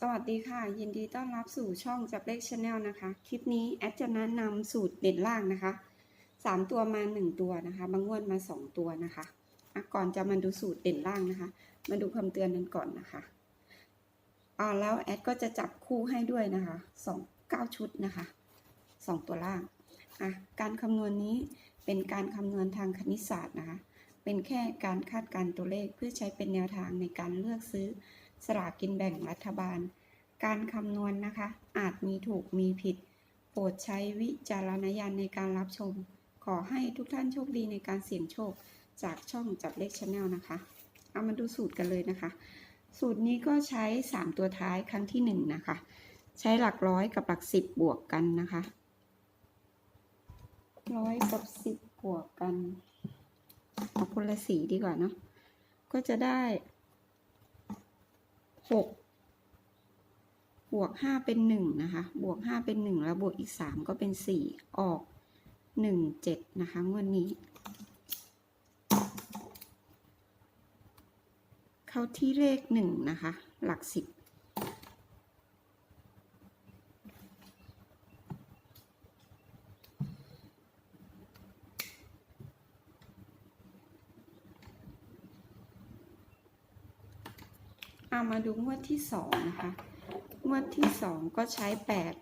สวัสดีค่ะ ยินดีต้อนรับสู่ช่องจับเลขชาแนลนะคะ คลิปนี้แอดจะแนะนำสูตรเด่นล่างนะคะสามตัวมาหนึ่งตัวนะคะบางงวดมาสองตัวนะคะอะก่อนจะมาดูสูตรเด่นล่างนะคะ มาดูคำเตือนกันก่อนนะคะอ่าแล้วแอดก็จะจับคู่ให้ด้วยนะคะสองเก้าชุดนะคะสองตัวล่างอะการคำนวณนี้เป็นการคำนวณทางคณิตศาสตร์นะคะ เป็นแค่การคาดการณ์ตัวเลขเพื่อใช้เป็นแนวทางในการเลือกซื้อ สลากกินแบ่งรัฐบาล การคำนวณนนะคะ อาจมีถูกมีผิด โปรดใช้วิจารณญาณในการรับชม ขอให้ทุกท่านโชคดีในการเสี่ยงโชคจากช่องจับเลขชาแนลนะคะ เอามาดูสูตรกันเลยนะคะ สูตรนี้ก็ใช้ 3 ตัวท้ายครั้งที่ 1 นะคะ ใช้หลักร้อยกับหลัก 10 บวกกันนะคะร้อยกับ10บวกกัน เอาคนละสีดีกว่าเนาะก็จะได้ หกบวกห้าเป็นหนึ่งนะคะ บวกห้าเป็นหนึ่งแล้วบวกอีกสามก็เป็นสี่ออกหนึ่งเจ็ดนะคะงวดนี้ เข้าที่เลขหนึ่งนะคะ หลักสิบ มาดูงวดที่สองนะคะ งวดที่สองก็ใช้แปด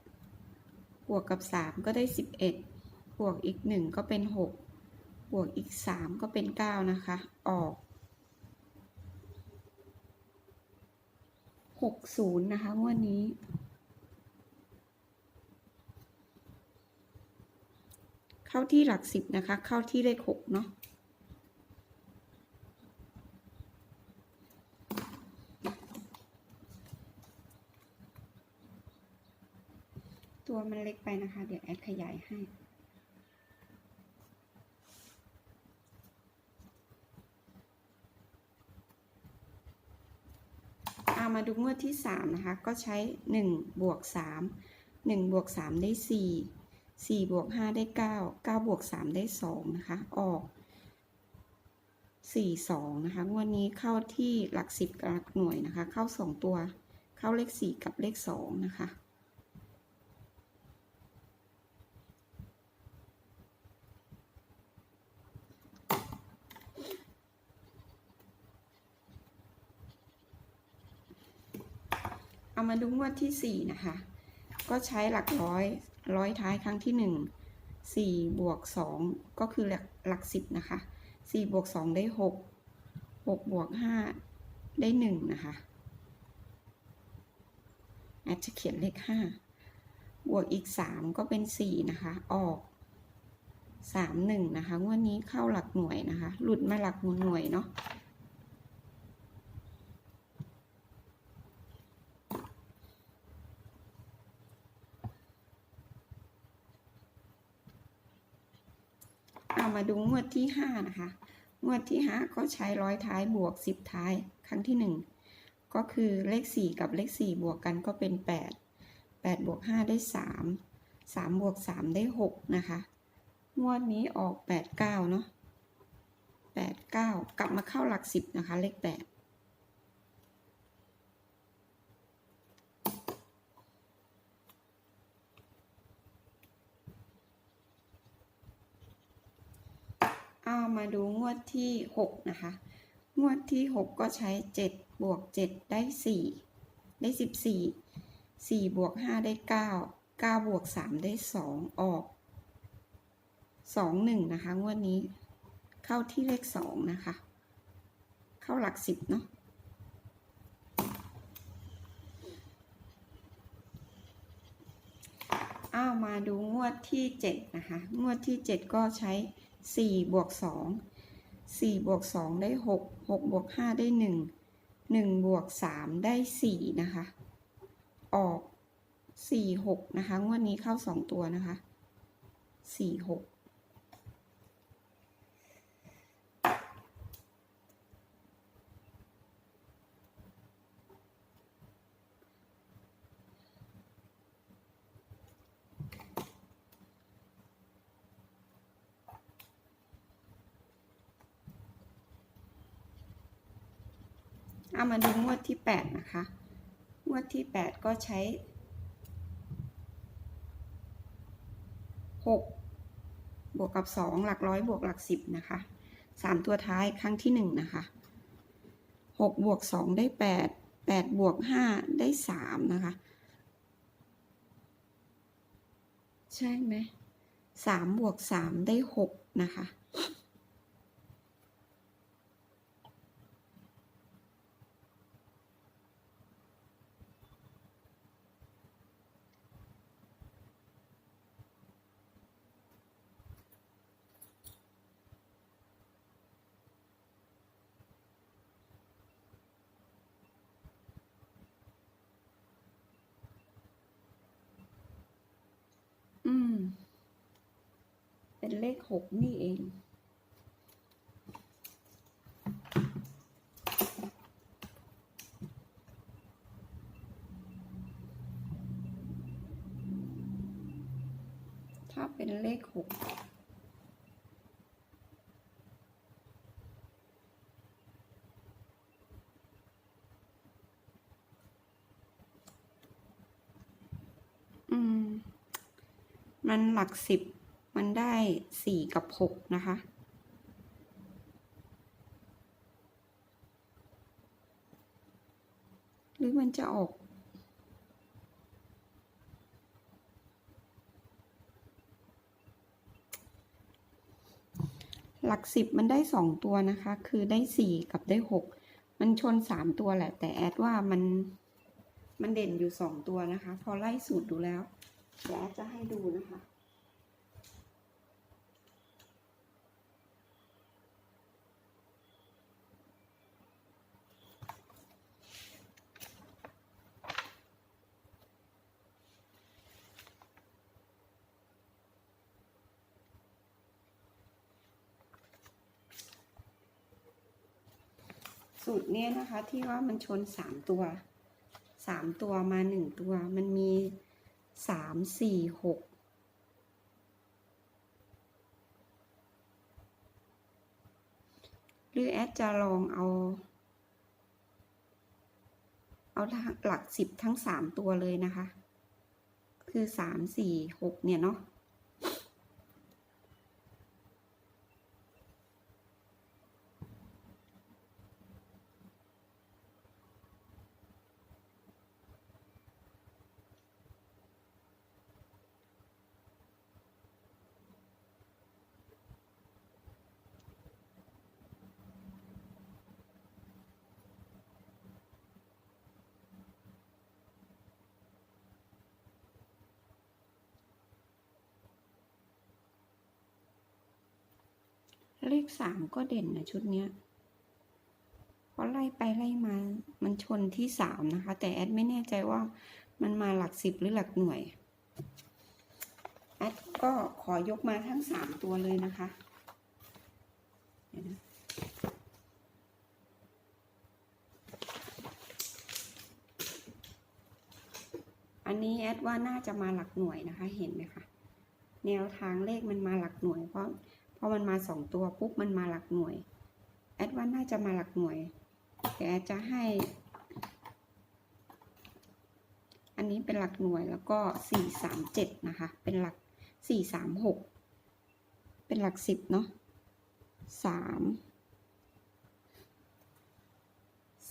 บวกกับสามก็ได้สิบเอ็ดบวกอีกหนึ่งก็เป็นหกบวกอีกสามก็เป็นเก้านะคะ ออกหกศูนย์นะคะงวดนี้ เข้าที่หลักสิบนะคะ เข้าที่เลขหกเนาะ ตัวมันเล็กไปนะคะ เดี๋ยวแอดขยายให้ เอามาดูงวดที่สามนะคะ ก็ใช้หนึ่งบวกสามหนึ่งบวกสามได้สี่สี่บวกห้าได้เก้าเก้าบวกสามได้สองนะคะ ออกสี่สองนะคะ งวดนี้เข้าที่หลักสิบกับหลักหน่วยนะคะ เข้าสองตัว เข้าเลขสี่กับเลขสองนะคะ เอามาดูงวดที่สี่นะคะ ก็ใช้หลักร้อยร้อยท้ายครั้งที่หนึ่งสี่บวกสองก็คือหลักหลักสิบนะคะสี่บวกสองได้หกหกบวกห้าได้หนึ่งนะคะแอดจะเขียนเลขห้าบวกอีกสามก็เป็นสี่นะคะ ออกสามหนึ่งนะคะงวดนี้เข้าหลักหน่วยนะคะ หลุดมาหลักหน่วยเนาะ มาดูงวดที่ห้านะคะงวดที่ห้าก็ใช้ร้อยท้ายบวกสิบท้ายครั้งที่หนึ่งก็คือเลขสี่กับเลขสี่บวกกันก็เป็นแปดแปดบวกห้าได้สามสามบวกสามได้หกนะคะงวดนี้ออกแปดเก้าเนาะแปดเก้ากลับมาเข้าหลักสิบนะคะ เลขแปดามาดูงวดที่ 6 นะคะ งวดที่ 6 ก็ใช้ 7 บวก 7 ได้ 4 ได้ 14 4 บวก 5 ได้ 9 9 บวก 3 ได้ 2 ออก 2 1 นะคะ งวดนี้ เข้าที่เลข 2 นะคะ เข้าหลัก 10 เนาะอ้าวมาดูงวดที่ 7 นะคะ งวดที่ 7 ก็ใช้ 4บวก2 4บวก2ได้ 6 6บวก5ได้ 1 1บวก3ได้ 4 นะคะ ออก 4 6 นะคะ งวดนี้เข้า 2 ตัวนะคะ 4 6 เอามาดูงวดที่ 8 นะคะ งวดที่แปดก็ใช้หกบวกกับสองหลักร้อยบวกหลักสิบนะคะสามตัวท้ายครั้งที่หนึ่งนะคะหกบวกสองได้แปดแปดบวกห้าได้สามนะคะ ใช่ไหมสามบวกสามได้หกนะคะ อืม เป็นเลขหกนี่เอง ถ้าเป็นเลขหก อืม มันหลักสิบมันได้สี่กับหกนะคะ หรือมันจะออกหลักสิบมันได้สองตัวนะคะ คือได้สี่กับได้หกมันชนสามตัวแหละ แต่แอดว่ามัน มันเด่นอยู่สองตัวนะคะ พอไล่สูตรดูแล้ว เดี๋ยวจะให้ดูนะคะ สูตรเนี้ยนะคะที่ว่ามันชนสามตัวสามตัวมาหนึ่งตัวมันมี สามสี่หกหรือแอดจะลองเอา เอาหลักสิบทั้งสามตัวเลยนะคะ คือสามสี่หกเนี่ยเนาะ เลขสามก็เด่นนะชุดเนี้ยเพราะไล่ไปไล่มา มันชนที่สามนะคะ แต่แอดไม่แน่ใจว่ามันมาหลักสิบหรือหลักหน่วย แอดก็ขอยกมาทั้งสามตัวเลยนะคะเดี๋ยวนะอันนี้แอดว่าน่าจะมาหลักหน่วยนะคะ เห็นไหมคะ แนวทางเลขมันมาหลักหน่วยเพราะ พอมันมาสองตัวปุ๊บมันมาหลักหน่วย แอดว่าน่าจะมาหลักหน่วยแต่แอดจะให้ อันนี้เป็นหลักหน่วยแล้วก็สี่สามเจ็ดนะคะ เป็นหลักสี่สามหกเป็นหลักสิบเนาะสาม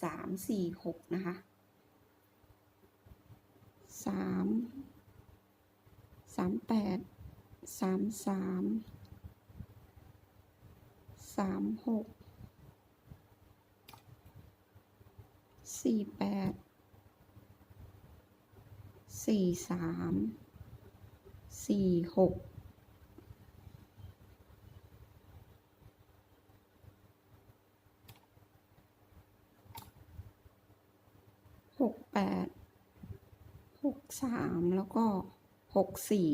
สามสี่หกนะคะสามสามแปดสามสาม สามหกสี่แปดสี่สามสี่หกหกแปดหกสามแล้วก็หกสี่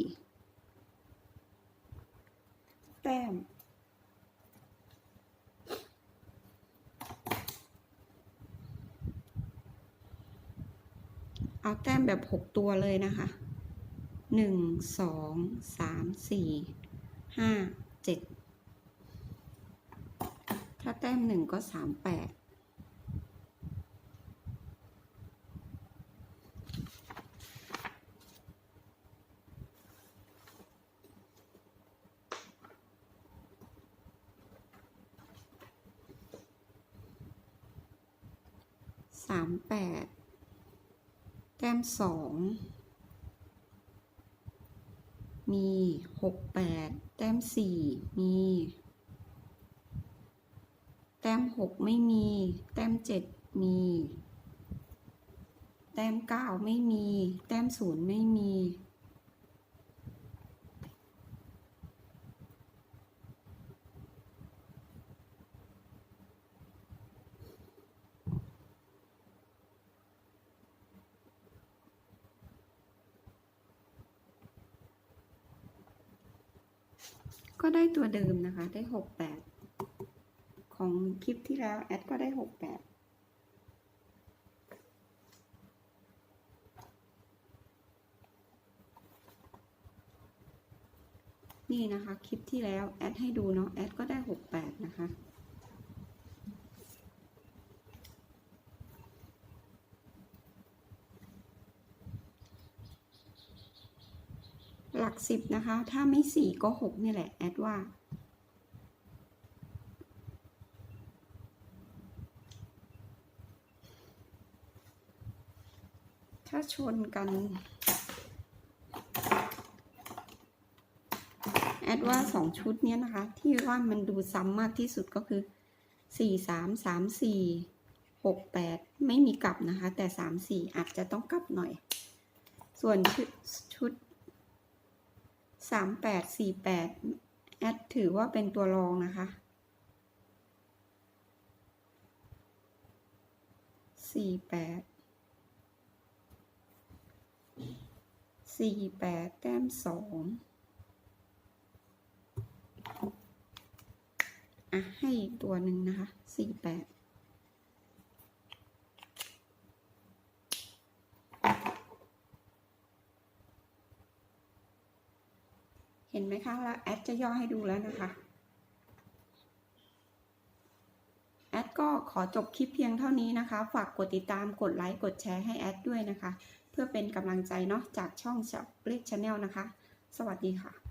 แบบหกตัวเลยนะคะหนึ่งสองสามสี่ห้าเจ็ดถ้าแต้มหนึ่งก็สามแปดสามแปด แต้มสองมีหกแปดแต้มสี่มี แต้มหกไม่มี แต้มเจ็ดมี แต้มเก้าไม่มี แต้มศูนย์ไม่มี ก็ได้ตัวเดิมนะคะ ได้หกแปดของคลิปที่แล้วแอดก็ได้หกแปดนี่นะคะ คลิปที่แล้วแอดให้ดูเนาะแอดก็ได้หกแปดนะคะ หลัก สิบนะคะ ถ้าไม่สี่ก็หกนี่แหละ แอดว่า ถ้าชนกัน แอดว่าสองชุดเนี้ยนะคะ ที่ว่ามันดูซ้ำมากที่สุดก็คือสี่สามสามสี่หกแปดไม่มีกลับนะคะ แต่สามสี่อาจจะต้องกลับหน่อย ส่วนชุดชุด สามแปดสี่แปดแอดถือว่าเป็นตัวรองนะคะสี่แปดสี่แปดแต้มสองอะ ให้อีกตัวหนึ่งนะคะสี่แปด ห็นไหมคะแล้วแอดจะย่อให้ดูแล้วนะคะแอดก็ขอจบคลิปเพียงเท่านี้นะคะ ฝากกดติดตามกดไลค์กดแชร์ให้แอดด้วยนะคะ เพื่อเป็นกำลังใจเนาะจากช่องช็อปเลขชาแนลนะคะ สวัสดีค่ะ